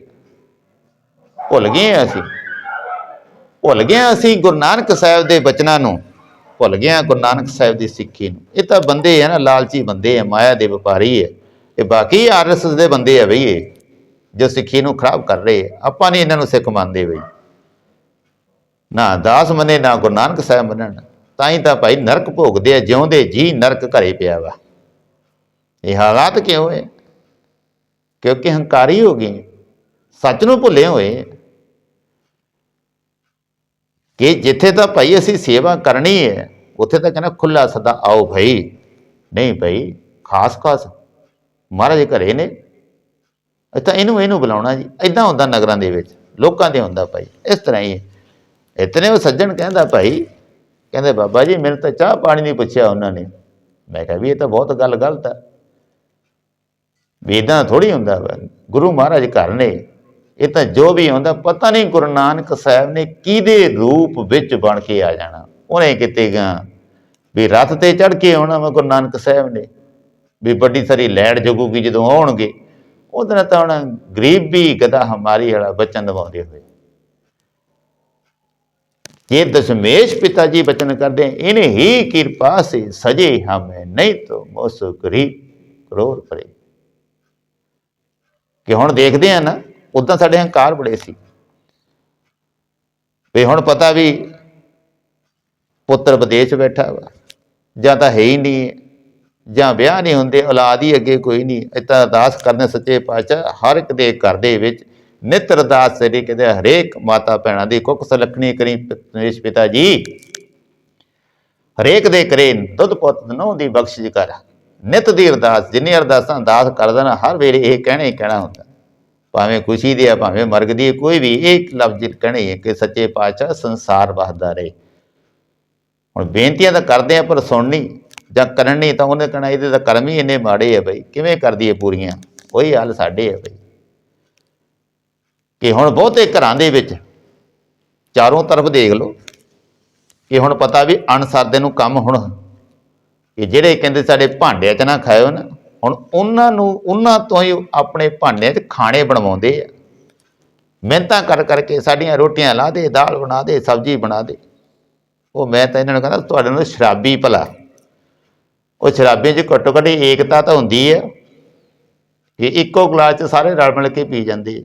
ਭੁੱਲ ਗਏ ਅਸੀਂ। ਭੁੱਲ ਗਏ ਅਸੀਂ ਗੁਰੂ ਨਾਨਕ ਸਾਹਿਬ ਦੇ ਬਚਨਾਂ ਨੂੰ। ਭੁੱਲ ਗਿਆ ਗੁਰੂ ਨਾਨਕ ਸਾਹਿਬ ਦੀ ਸਿੱਖੀ ਨੂੰ। ਇਹ ਤਾਂ ਬੰਦੇ ਆ ਨਾ, ਲਾਲਚੀ ਬੰਦੇ ਆ, ਮਾਇਆ ਦੇ ਵਪਾਰੀ ਆ। ਇਹ ਬਾਕੀ ਆਰਐਸਐਸ ਦੇ ਬੰਦੇ ਆ ਬਈ ਇਹ, ਜੋ ਸਿੱਖੀ ਨੂੰ ਖਰਾਬ ਕਰ ਰਹੇ ਆਪਾਂ ਨਹੀਂ ਇਹਨਾਂ ਨੂੰ ਸਿੱਖ ਮੰਨਦੇ ਬਈ। ਨਾ ਦਾਸ ਮੰਨੇ, ਨਾ ਗੁਰੂ ਨਾਨਕ ਸਾਹਿਬ ਮੰਨਣ। ਤਾਂ ਹੀ ਤਾਂ ਭਾਈ ਨਰਕ ਭੋਗਦੇ ਆ, ਜਿਉਂਦੇ ਜੀ ਨਰਕ ਘਰੇ ਪਿਆ ਵਾ। ਇਹ ਹਾਲਾਤ ਕਿਉਂ ਹੋਏ ਕਿਉਂਕਿ ਹੰਕਾਰੀ ਹੋ ਗਏ। ਸੱਚ ਨੂੰ ਭੁੱਲੇ ਹੋਏ। ਕਿ ਜਿੱਥੇ ਤਾਂ ਭਾਈ ਅਸੀਂ ਸੇਵਾ ਕਰਨੀ ਹੈ ਉੱਥੇ ਤਾਂ ਕਹਿੰਦਾ ਖੁੱਲਾ ਸਦਾ, ਆਓ ਭਾਈ। ਨਹੀਂ ਭਾਈ, ਖਾਸ ਖਾਸ, ਮਹਾਰਾਜ ਘਰੇ ਨੇ। ਤਾਂ ਇਹਨੂੰ ਇਹਨੂੰ ਬੁਲਾਉਣਾ ਜੀ ਇਦਾਂ ਹੁੰਦਾ ਨਗਰਾਂ ਦੇ ਵਿੱਚ, ਲੋਕਾਂ ਦੇ ਹੁੰਦਾ ਭਾਈ, ਇਸ ਤਰ੍ਹਾਂ ਹੀ। ਹੈ। ਇਤਨੇ ਉਹ ਸੱਜਣ ਕਹਿੰਦਾ ਭਾਈ, ਕਹਿੰਦੇ ਬਾਬਾ ਜੀ, ਮੈਨੂੰ ਤਾਂ ਚਾਹ ਪਾਣੀ ਨਹੀਂ ਪੁੱਛਿਆ ਉਹਨਾਂ ਨੇ। ਮੈਂ ਕਿਹਾ ਵੀ ਇਹ ਤਾਂ ਬਹੁਤ ਗੱਲ ਗਲਤ ਹੈ ਵੀ ਏਦਾਂ ਥੋੜੀ ਹੁੰਦਾ ਵਾ, ਗੁਰੂ ਮਹਾਰਾਜ ਘਰ ਨੇ। ਇਹ ਤਾਂ ਜੋ ਵੀ ਆਉਂਦਾ ਪਤਾ ਨਹੀਂ ਗੁਰੂ ਨਾਨਕ ਸਾਹਿਬ ਨੇ ਕਿਹਦੇ ਰੂਪ ਵਿੱਚ ਬਣ ਕੇ ਆ ਜਾਣਾ। ਉਹਨੇ ਕਿਤੇ ਗਾ ਵੀ ਰਥ ਤੇ ਚੜ ਕੇ ਆਉਣਾ ਮੈਂ ਗੁਰੂ ਨਾਨਕ ਸਾਹਿਬ ਨੇ। ਵੀ ਵੱਡੀ ਸਾਰੀ ਲੈੜ ਜਗੂਗੀ ਜਦੋਂ ਆਉਣਗੇ। ਉਹਦੇ ਨਾਲ ਤਾਂ ਹੁਣ ਗਰੀਬੀ ਗਦਾ ਹਮਾਰੀ ਵਾਲਾ ਬਚਨ ਨਿਭਾਉਂਦੇ ਹੋਏ। ਜੇ ਦਸ਼ਮੇਸ਼ ਪਿਤਾ ਜੀ ਬਚਨ ਕਰਦੇ, ਇਹਨੇ ਹੀ ਕਿਰਪਾ ਸੇ ਸਜੇ ਹਮੇ, ਨਹੀਂ ਤੋ ਮੋਸੋ ਕਰੀ ਕਰੋੜ ਪਰੇ। ਕਿ ਹੁਣ ਦੇਖਦੇ ਆ ਨਾ ਉਦਾਂ ਸਾਡੇ ਹੰਕਾਰ ਬੜੇ ਸੀ। ਵੀ ਹੁਣ ਪਤਾ ਵੀ ਪੁੱਤਰ ਵਿਦੇਸ਼ ਬੈਠਾ ਵਾ, ਜਾਂ ਤਾਂ ਹੈ ਹੀ ਨਹੀਂ, ਜਾਂ ਵਿਆਹ ਨਹੀਂ ਹੁੰਦੇ, ਔਲਾਦ ਹੀ ਅੱਗੇ ਕੋਈ ਨਹੀਂ ਇਤਾਂ ਅਰਦਾਸ ਕਰਦੇ ਸੱਚੇ ਪਾਤਸ਼ਾਹ, ਹਰ ਇੱਕ ਦੇ ਘਰ ਦੇ ਵਿੱਚ ਨਿਤ ਅਰਦਾਸ ਸਰੀ ਕਹਿੰਦੇ ਹਰੇਕ ਮਾਤਾ ਭੈਣਾਂ ਦੀ ਕੁੱਖ ਸਲਖਣੀ ਕਰੀ ਪਰਮੇਸ਼ ਪਿਤਾ ਜੀ। ਹਰੇਕ ਦੇ ਕਰੇ ਦੁੱਧ ਪੁੱਤ ਨਹੁੰ ਦੀ ਬਖਸ਼ਿਸ਼ ਕਰ, ਨਿਤ ਦੀ ਅਰਦਾਸ ਜਿੰਨੀ ਅਰਦਾਸਾਂ ਅਰਦਾਸ ਕਰਦਾ ਨਾ, ਹਰ ਵੇਲੇ ਇਹ ਕਹਿਣਾ ਹੀ ਕਹਿਣਾ ਹੁੰਦਾ। ਭਾਵੇਂ ਖੁਸ਼ੀ ਦੀ ਹੈ, ਭਾਵੇਂ ਮਰਗ ਦੀ ਕੋਈ ਵੀ ਇੱਕ ਲਫ਼ਜ਼ ਕਹਿਣੇ ਹੈ ਕਿ ਸੱਚੇ ਪਾਤਸ਼ਾਹ ਸੰਸਾਰ ਵਸਦਾ ਰਹੇ। ਹੁਣ ਬੇਨਤੀਆਂ ਤਾਂ ਕਰਦੇ ਆ, ਪਰ ਸੁਣਨੀ ਜਾਂ ਕਰਨੀ ਤਾਂ ਉਹਨੇ ਕਹਣਾ ਇਹਦੇ ਤਾਂ ਕਰਮ ਹੀ ਇੰਨੇ ਮਾੜੇ ਆ ਬਈ, ਕਿਵੇਂ ਕਰਦੀ ਏ ਪੂਰੀਆਂ? ਉਹੀ ਹਾਲ ਸਾਡੇ ਆ ਬਈ। ਕਿ ਹੁਣ ਬਹੁਤੇ ਘਰਾਂ ਦੇ ਵਿੱਚ ਚਾਰੋਂ ਤਰਫ ਦੇਖ ਲਓ, ਕਿ ਹੁਣ ਪਤਾ ਵੀ ਅਣਸਾਦੇ ਨੂੰ ਕੰਮ ਹੁਣ, ਕਿ ਜਿਹੜੇ ਕਹਿੰਦੇ ਸਾਡੇ ਭਾਂਡਿਆਂ 'ਚ ਨਾ ਖਾਇਓ ਨਾ ਹੁਣ ਉਹਨਾਂ ਨੂੰ, ਉਹਨਾਂ ਤੋਂ ਹੀ ਆਪਣੇ ਭਾਂਡਿਆਂ 'ਚ ਖਾਣੇ ਬਣਵਾਉਂਦੇ ਆ। ਮਿਹਨਤਾਂ ਕਰ ਕਰਕੇ ਸਾਡੀਆਂ ਰੋਟੀਆਂ ਲਾ ਦੇ, ਦਾਲ ਬਣਾ ਦੇ, ਸਬਜ਼ੀ ਬਣਾ ਦੇ। ਉਹ ਮੈਂ ਤਾਂ ਇਹਨਾਂ ਨੂੰ ਕਹਿੰਦਾ, ਤੁਹਾਡੇ ਨਾਲ ਸ਼ਰਾਬੀ ਭਲਾ। ਉਹ ਸ਼ਰਾਬੀਆਂ 'ਚ ਘੱਟੋ ਘੱਟ ਏਕਤਾ ਤਾਂ ਹੁੰਦੀ ਹੈ ਕਿ ਇੱਕੋ ਗਲਾਸ 'ਚ ਸਾਰੇ ਰਲ ਮਿਲ ਕੇ ਪੀ ਜਾਂਦੇ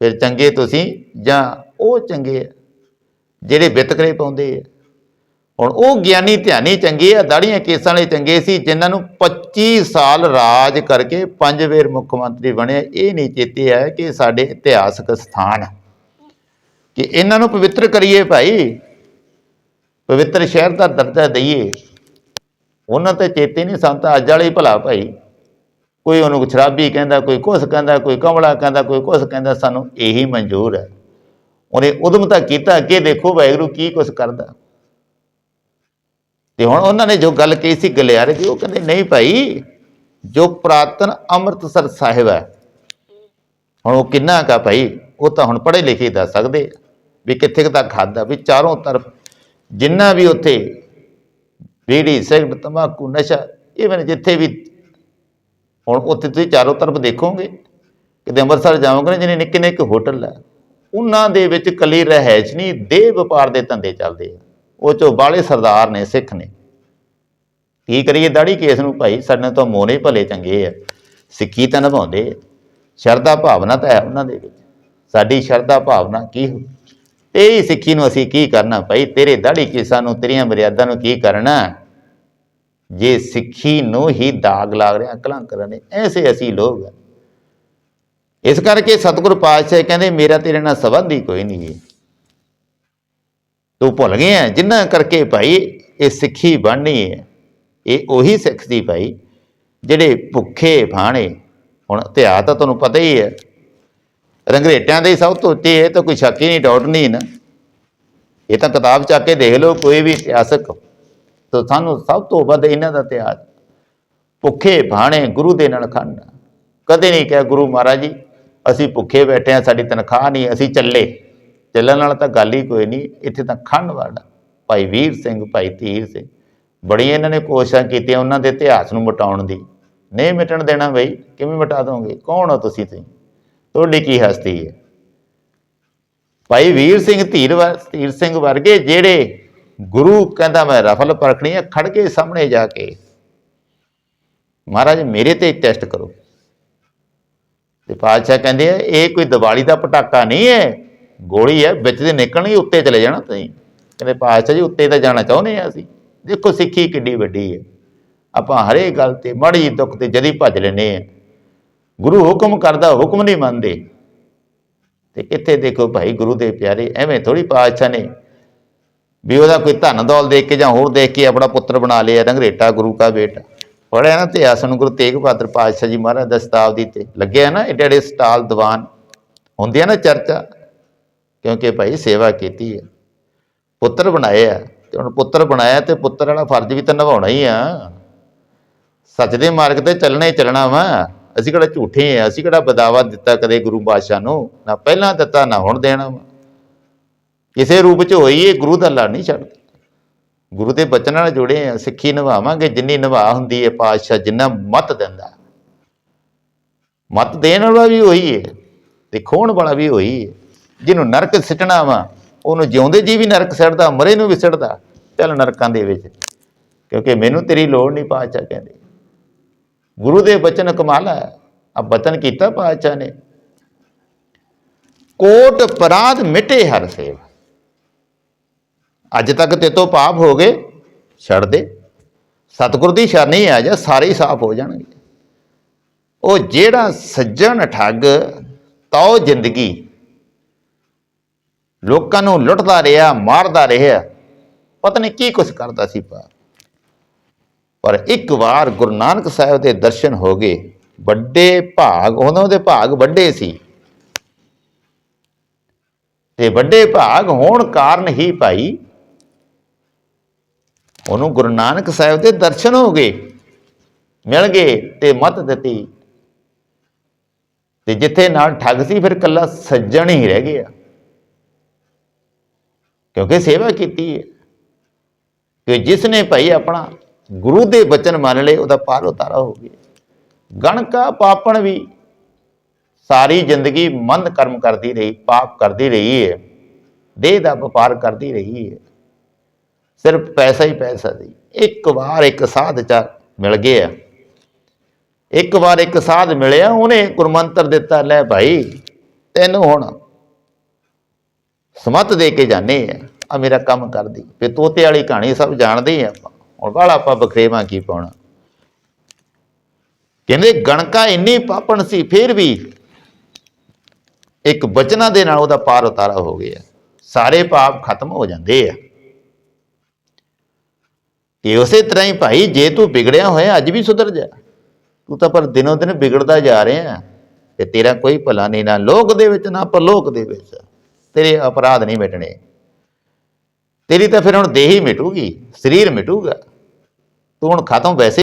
ਫਿਰ ਚੰਗੇ ਤੁਸੀਂ ਜਾਂ ਉਹ ਚੰਗੇ ਜਿਹੜੇ ਵਿਤਕਰੇ ਪਾਉਂਦੇ ਆ। ਹੁਣ ਉਹ ਗਿਆਨੀ ਧਿਆਨੀ ਚੰਗੇ ਆ, ਦਾੜੀਆਂ ਕੇਸਾਂ ਵਾਲੇ ਚੰਗੇ ਸੀ, ਜਿਨ੍ਹਾਂ ਨੂੰ 25 ਸਾਲ ਰਾਜ ਕਰਕੇ ਪੰਜ ਵੇਰ ਮੁੱਖ ਮੰਤਰੀ ਬਣੇ ਇਹ ਨਹੀਂ ਚੇਤੇ ਹੈ ਕਿ ਸਾਡੇ ਇਤਿਹਾਸਕ ਸਥਾਨ ਕਿ ਇਹਨਾਂ ਨੂੰ ਪਵਿੱਤਰ ਕਰੀਏ ਭਾਈ, ਪਵਿੱਤਰ ਸ਼ਹਿਰ ਦਾ ਦਰਜਾ ਦਈਏ। ਉਹਨਾਂ ਤੇ ਚੇਤੇ ਨਹੀਂ, ਸਾਨੂੰ ਤਾਂ ਅੱਜ ਵਾਲੇ ਹੀ ਭਲਾ ਭਾਈ। ਕੋਈ ਉਹਨੂੰ ਸ਼ਰਾਬੀ ਕਹਿੰਦਾ, ਕੋਈ ਕੁਛ ਕਹਿੰਦਾ, ਕੋਈ ਕਮਲਾ ਕਹਿੰਦਾ, ਕੋਈ ਕੁਛ ਕਹਿੰਦਾ, ਸਾਨੂੰ ਇਹੀ ਮਨਜ਼ੂਰ ਹੈ ਉਹਨੇ ਉਦਮ ਤਾਂ ਕੀਤਾ, ਅੱਗੇ ਦੇਖੋ ਵਾਹਿਗੁਰੂ ਕੀ ਕੁਛ ਕਰਦਾ। ਤੇ ਹੁਣ ਉਹਨਾਂ ਨੇ ਜੋ ਗੱਲ ਕਹੀ ਸੀ ਗਲਿਆਰੇ ਦੀ, ਉਹ ਕਹਿੰਦੇ, ਨਹੀਂ ਭਾਈ, ਜੋ ਪ੍ਰਾਤਨ ਅੰਮ੍ਰਿਤਸਰ ਸਾਹਿਬ ਹੈ, ਹੁਣ ਉਹ ਕਿੰਨਾ ਕਾ ਭਾਈ? ਉਹ ਤਾਂ ਹੁਣ ਪੜ੍ਹੇ ਲਿਖੇ ਦੱਸ ਸਕਦੇ ਵੀ ਕਿੱਥੇ ਕ ਤੱਕ ਹੱਦ ਵੀ ਚਾਰੋਂ ਤਰਫ ਜਿੰਨਾ ਵੀ ਉੱਥੇ ਬੀੜੀ ਸਿਗਰਟ ਤਮਾਕੂ ਨਸ਼ਾ ਇਹ ਇਵਨ ਜਿੱਥੇ ਵੀ ਹੁਣ ਉੱਥੇ ਤੁਸੀਂ ਚਾਰੋਂ ਤਰਫ ਦੇਖੋਗੇ, ਕਿਤੇ ਅੰਮ੍ਰਿਤਸਰ ਜਾਵੋਗੇ ਨਾ ਜਿਹਨੇ ਨਿੱਕੇ ਨਿੱਕੇ ਹੋਟਲ ਆ, ਉਹਨਾਂ ਦੇ ਵਿੱਚ ਕਲੀ ਰਹਿਜ ਨਹੀਂ ਦੇ ਵਪਾਰ ਦੇ ਧੰਦੇ ਚੱਲਦੇ ਆ। ਉਹ ਚੋਂ ਬਾਲੇ ਸਰਦਾਰ ਨੇ, ਸਿੱਖ ਨੇ। ਕੀ ਕਰੀਏ ਦਾੜੀ ਕੇਸ ਨੂੰ ਭਾਈ? ਸਾਡੇ ਤੋਂ ਮੋਨੇ ਭਲੇ ਚੰਗੇ ਆ। ਸਿੱਖੀ ਤਾਂ ਨਿਭਾਉਂਦੇ ਆ। ਸ਼ਰਧਾ ਭਾਵਨਾ ਤਾਂ ਹੈ ਉਹਨਾਂ ਦੇ ਵਿੱਚ। ਸਾਡੀ ਸ਼ਰਧਾ ਭਾਵਨਾ ਕੀ ਹੋ ਤੇ ਸਿੱਖੀ ਨੂੰ ਅਸੀਂ ਕੀ ਕਰਨਾ ਭਾਈ? ਤੇਰੇ ਦਾੜੀ ਕੇਸਾਂ ਨੂੰ, ਤੇਰੀਆਂ ਮਰਿਆਦਾ ਨੂੰ ਕੀ ਕਰਨਾ? ਜੇ ਸਿੱਖੀ ਨੂੰ ਹੀ ਦਾਗ ਲਾਗ ਰਿਹਾ, ਕਲੰਕ ਨੇ ਐਸੇ ਅਸੀਂ ਲੋਕ ਇਸ ਕਰਕੇ ਸਤਿਗੁਰ ਪਾਤਸ਼ਾਹ ਕਹਿੰਦੇ, ਮੇਰਾ ਤੇਰੇ ਨਾਲ ਸੰਬੰਧ ਹੀ ਕੋਈ ਨਹੀਂ ਹੈ। ਤੂੰ ਭੁੱਲ ਗਿਆ ਜਿੰਨਾ ਕਰਕੇ ਭਾਈ ਇਹ ਸਿੱਖੀ ਬਣਨੀ ਹੈ ਇਹ ਉਹੀ ਸਿੱਖ ਸੀ ਭਾਈ, ਜਿਹੜੇ ਭੁੱਖੇ ਭਾਣੇ। ਹੁਣ ਇਤਿਹਾਸ ਤਾਂ ਤੁਹਾਨੂੰ ਪਤਾ ਹੀ ਹੈ ਰੰਗਰੇਟਿਆਂ ਦੇ ਹੀ ਸਭ ਤੋਂ ਉੱਤੇ ਇਹ ਤਾਂ ਕੋਈ ਸ਼ੱਕ ਹੀ ਨਹੀਂ, ਡਾਊਟ ਨਹੀਂ ਨਾ। ਇਹ ਤਾਂ ਕਿਤਾਬ ਚੱਕ ਕੇ ਦੇਖ ਲਓ, ਕੋਈ ਵੀ ਇਤਿਹਾਸਕ। ਤਾਂ ਸਾਨੂੰ ਸਭ ਤੋਂ ਵੱਧ ਇਹਨਾਂ ਦਾ ਇਤਿਹਾਸ, ਭੁੱਖੇ ਭਾਣੇ ਗੁਰੂ ਦੇ ਨਾਲ ਖੰਡ ਕਦੇ ਨਹੀਂ ਕਿਹਾ ਗੁਰੂ ਮਹਾਰਾਜ ਜੀ, ਅਸੀਂ ਭੁੱਖੇ ਬੈਠੇ ਆ, ਸਾਡੀ ਤਨਖਾਹ ਨਹੀਂ, ਅਸੀਂ ਚੱਲੇ। ਚੱਲਣ ਨਾਲ ਤਾਂ ਗੱਲ ਹੀ ਕੋਈ ਨਹੀਂ, ਇੱਥੇ ਤਾਂ ਖੰਡ ਵਾੜਾ ਭਾਈ ਵੀਰ ਸਿੰਘ, ਭਾਈ ਧੀਰ ਸਿੰਘ ਬੜੀਆਂ ਇਹਨਾਂ ਨੇ ਕੋਸ਼ਿਸ਼ਾਂ ਕੀਤੀਆਂ ਉਹਨਾਂ ਦੇ ਇਤਿਹਾਸ ਨੂੰ ਮਿਟਾਉਣ ਦੀ। ਨਹੀਂ ਮਿਟਣ ਦੇਣਾ ਬਈ, ਕਿਵੇਂ ਮਿਟਾ ਦੋਗੇ? ਕੌਣ ਹੋ ਤੁਸੀਂ ਤੁਸੀਂ? ਤੁਹਾਡੀ ਕੀ ਹਸਤੀ ਹੈ? ਭਾਈ ਵੀਰ ਸਿੰਘ ਧੀਰ ਵਰ- ਧੀਰ ਸਿੰਘ ਵਰਗੇ ਜਿਹੜੇ ਗੁਰੂ, ਕਹਿੰਦਾ ਮੈਂ ਰਫਲ ਪਰਖਣੀ ਹੈ ਖੜ ਕੇ ਸਾਹਮਣੇ ਜਾ ਕੇ। ਮਹਾਰਾਜ ਮੇਰੇ ਤੇ ਟੈਸਟ ਕਰੋ। ਤੇ ਪਾਤਸ਼ਾਹ ਕਹਿੰਦੇ ਆ, ਇਹ ਕੋਈ ਦੀਵਾਲੀ ਦਾ ਪਟਾਕਾ ਨਹੀਂ ਹੈ ਗੋਲੀ ਹੈ, ਵਿੱਚ ਦੀ ਨਿਕਲਣੀ, ਉੱਤੇ ਚਲੇ ਜਾਣਾ ਤੁਸੀਂ। ਕਹਿੰਦੇ, ਪਾਤਸ਼ਾਹ ਜੀ, ਉੱਤੇ ਤਾਂ ਜਾਣਾ ਚਾਹੁੰਦੇ ਆ ਅਸੀਂ। ਦੇਖੋ, ਸਿੱਖੀ ਕਿੱਡੀ ਵੱਡੀ ਹੈ। ਆਪਾਂ ਹਰੇਕ ਗੱਲ ਤੇ ਮਾੜੀ ਦੁੱਖ ਤੇ ਜਦੀ ਭੱਜ ਲੈਨੇ ਆ। ਗੁਰੂ ਹੁਕਮ ਕਰਦਾ, ਹੁਕਮ ਨਹੀਂ ਮੰਨਦੇ। ਤੇ ਇੱਥੇ ਦੇਖੋ ਭਾਈ, ਗੁਰੂ ਦੇ ਪਿਆਰੇ, ਐਵੇਂ ਥੋੜੀ ਪਾਤਸ਼ਾਹ ਨੇ ਵੀ ਉਹਦਾ ਕੋਈ ਧਨ ਦੌਲ ਦੇਖ ਕੇ ਜਾਂ ਹੋਰ ਦੇਖ ਕੇ ਆਪਣਾ ਪੁੱਤਰ ਬਣਾ ਲਿਆ, ਰੰਗਰੇਟਾ, ਗੁਰੂ ਕਾ ਬੇਟਾ। ਪੜਿਆ ਨਾ ਤੇ ਆਸਨ ਗੁਰੂ ਤੇਗ ਬਹਾਦਰ ਪਾਤਸ਼ਾਹ ਜੀ ਮਹਾਰਾਜ ਦਾ ਸ਼ਤਾਬਦੀ ਤੇ। ਲੱਗਿਆ ਨਾ ਏਡੇ ਏਡੇ ਸਟਾਲ ਦੀਵਾਨ। ਹੁੰਦੀ ਆ ਨਾ ਚਰਚਾ ਕਿਉਂਕਿ ਭਾਈ ਸੇਵਾ ਕੀਤੀ ਹੈ ਪੁੱਤਰ ਬਣਾਏ ਆ। ਤੇ ਹੁਣ ਪੁੱਤਰ ਬਣਾਇਆ ਤੇ ਪੁੱਤਰ ਵਾਲਾ ਫਰਜ਼ ਵੀ ਤਾਂ ਨਿਭਾਉਣਾ ਹੀ ਆ। ਸੱਚ ਦੇ ਮਾਰਗ ਤੇ ਚੱਲਣਾ ਹੀ ਚੱਲਣਾ ਵਾ। ਅਸੀਂ ਕਿਹੜਾ ਝੂਠੇ ਆ। ਅਸੀਂ ਕਿਹੜਾ ਬਦਾਵਾ ਦਿੱਤਾ ਕਦੇ ਗੁਰੂ ਬਾਦਸ਼ਾਹ ਨੂੰ? ਨਾ ਪਹਿਲਾਂ ਦਿੱਤਾ, ਨਾ ਹੁਣ ਦੇਣਾ ਵਾ। ਕਿਸੇ ਰੂਪ ਚ ਹੋਈ ਇਹ, ਗੁਰੂ ਦਾ ਲੜ ਨਹੀਂ ਛੱਡਦਾ। ਗੁਰੂ ਦੇ ਬਚਨ ਨਾਲ ਜੁੜੇ ਆ। ਸਿੱਖੀ ਨਿਭਾਵਾਂਗੇ। ਜਿੰਨੀ ਨਿਭਾ ਹੁੰਦੀ ਹੈ ਪਾਤਸ਼ਾਹ, ਜਿੰਨਾ ਮਤ ਦਿੰਦਾ। ਮਤ ਦੇਣ ਵਾਲਾ ਵੀ ਉਹੀ ਹੈ। ਤੇ ਖੋਣ ਵਾਲਾ ਵੀ ਉਹੀ ਹੈ। ਜਿਹਨੂੰ ਨਰਕ ਸਿੱਟਣਾ ਵਾ, ਉਹਨੂੰ ਜਿਉਂਦੇ ਜੀ ਵੀ ਨਰਕ ਸਿੱਟਦਾ, ਮਰੇ ਨੂੰ ਵੀ ਸਿੱਟਦਾ, ਚੱਲ ਨਰਕਾਂ ਦੇ ਵਿੱਚ। ਕਿਉਂਕਿ ਮੈਨੂੰ ਤੇਰੀ ਲੋੜ ਨਹੀਂ ਪਾਤਸ਼ਾਹ ਕਹਿੰਦੇ। ਗੁਰੂ ਦੇ ਬਚਨ ਕਮਾਲ ਹੈ। ਆ ਬਚਨ ਕੀਤਾ ਪਾਤਸ਼ਾਹ ਨੇ। ਕੋਟ ਅਪਰਾਧ ਮਿਟੇ ਹਰ ਸੇਵ। ਅੱਜ ਤੱਕ ਤੇ ਤੋਂ ਪਾਪ ਹੋ ਗਏ, ਛੱਡ ਦੇ। ਸਤਿਗੁਰ ਦੀ ਸ਼ਰਣੀ ਆ ਜਾ, ਸਾਰੇ ਹੀ ਸਾਫ਼ ਹੋ ਜਾਣਗੇ। ਉਹ ਜਿਹੜਾ ਸੱਜਣ ਠੱਗ, ਤਉ ਜ਼ਿੰਦਗੀ। ਲੋਕਾਂ ਨੂੰ ਲੁੱਟਦਾ ਰਿਹਾ, ਮਾਰਦਾ ਰਿਹਾ। ਪਤਾ ਨਹੀਂ ਕੀ ਕੁਛ ਕਰਦਾ ਸੀ ਪਾ। ਪਰ ਇੱਕ ਵਾਰ ਗੁਰੂ ਨਾਨਕ ਸਾਹਿਬ ਦੇ ਦਰਸ਼ਨ ਹੋ ਗਏ। ਵੱਡੇ ਭਾਗ ਉਹਨਾਂ ਦੇ ਭਾਗ ਵੱਡੇ ਸੀ। ਤੇ ਵੱਡੇ ਭਾਗ ਹੋਣ ਕਾਰਨ ਹੀ ਭਾਈ ਉਹਨੂੰ ਗੁਰੂ ਨਾਨਕ ਸਾਹਿਬ ਦੇ ਦਰਸ਼ਨ ਹੋ ਗਏ, ਮਿਲ ਗਏ ਤੇ ਮਤ ਦਿੱਤੀ। ਤੇ ਜਿੱਥੇ ਨਾਲ ਠੱਗ ਸੀ, ਫਿਰ ਕੱਲਾ ਸੱਜਣ ਹੀ ਰਹਿ ਗਿਆ। ਕਿਉਂਕਿ ਸੇਵਾ ਕੀਤੀ ਹੈ। ਕਿ ਜਿਸ ਨੇ ਭਾਈ ਆਪਣਾ ਗੁਰੂ ਦੇ ਬਚਨ ਮੰਨ ਲਏ, ਉਹਦਾ ਪਾਰ ਉਤਾਰਾ ਹੋ ਗਿਆ। ਗਣਕਾ ਪਾਪਣ ਵੀ ਸਾਰੀ ਜ਼ਿੰਦਗੀ ਮੰਦ ਕਰਮ ਕਰਦੀ ਰਹੀ, ਪਾਪ ਕਰਦੀ ਰਹੀ ਹੈ। ਦੇਹ ਦਾ ਵਪਾਰ ਕਰਦੀ ਰਹੀ ਹੈ। ਸਿਰਫ ਪੈਸਾ ਹੀ ਪੈਸਾ ਦੀ ਇੱਕ ਵਾਰ ਇੱਕ ਸਾਧ ਚ ਮਿਲ ਗਿਆ। ਇੱਕ ਵਾਰ ਇੱਕ ਸਾਧ ਮਿਲਿਆ, ਉਹਨੇ ਗੁਰਮੰਤਰ ਦਿੱਤਾ, ਲੈ ਭਾਈ, ਤੈਨੂੰ ਹੁਣ ਸਮਤ ਦੇ ਕੇ ਜਾਣੇ ਆ। ਆ ਮੇਰਾ ਕੰਮ ਕਰਦੀ। ਤੇ ਤੋਤੇ ਵਾਲੀ ਕਹਾਣੀ ਸਭ ਜਾਣਦੇ ਆ ਆਪਾਂ। ਹੁਣ ਵਾਲਾ ਆਪਾਂ ਬਖਰੇਵਾਂ ਕੀ ਪਾਉਣਾ। ਕਹਿੰਦੇ, ਗਣਕਾ ਇੰਨੀ ਪਾਪਣ ਸੀ, ਫਿਰ ਵੀ ਇੱਕ ਬਚਨਾਂ ਦੇ ਨਾਲ ਉਹਦਾ ਪਾਰ ਉਤਾਰਾ ਹੋ ਗਿਆ। ਸਾਰੇ ਪਾਪ ਖਤਮ ਹੋ ਜਾਂਦੇ ਆ। ਤੇ ਉਸੇ ਤਰ੍ਹਾਂ ਹੀ ਭਾਈ, ਜੇ ਤੂੰ ਵਿਗੜਿਆ ਹੋਇਆ, ਅੱਜ ਵੀ ਸੁਧਰ ਜਾ। ਤੂੰ ਤਾਂ ਪਰ ਦਿਨੋ ਦਿਨ ਵਿਗੜਦਾ ਜਾ ਰਿਹਾ। ਤੇ ਤੇਰਾ ਕੋਈ ਭਲਾ ਨਹੀਂ, ਨਾ ਲੋਕ ਦੇ ਵਿੱਚ, ਨਾ ਪਰਲੋਕ ਦੇ ਵਿੱਚ। ਤੇਰੇ ਅਪਰਾਧ ਨਹੀਂ ਮਿਟਣੇ। ਤੇਰੀ ਤਾਂ ਫਿਰ ਹੁਣ ਦੇਹੀ ਮਿਟੂਗੀ, ਸਰੀਰ ਮਿਟੂਗਾ। ਤੂੰ ਹੁਣ ਖਤਮ ਵੈਸੇ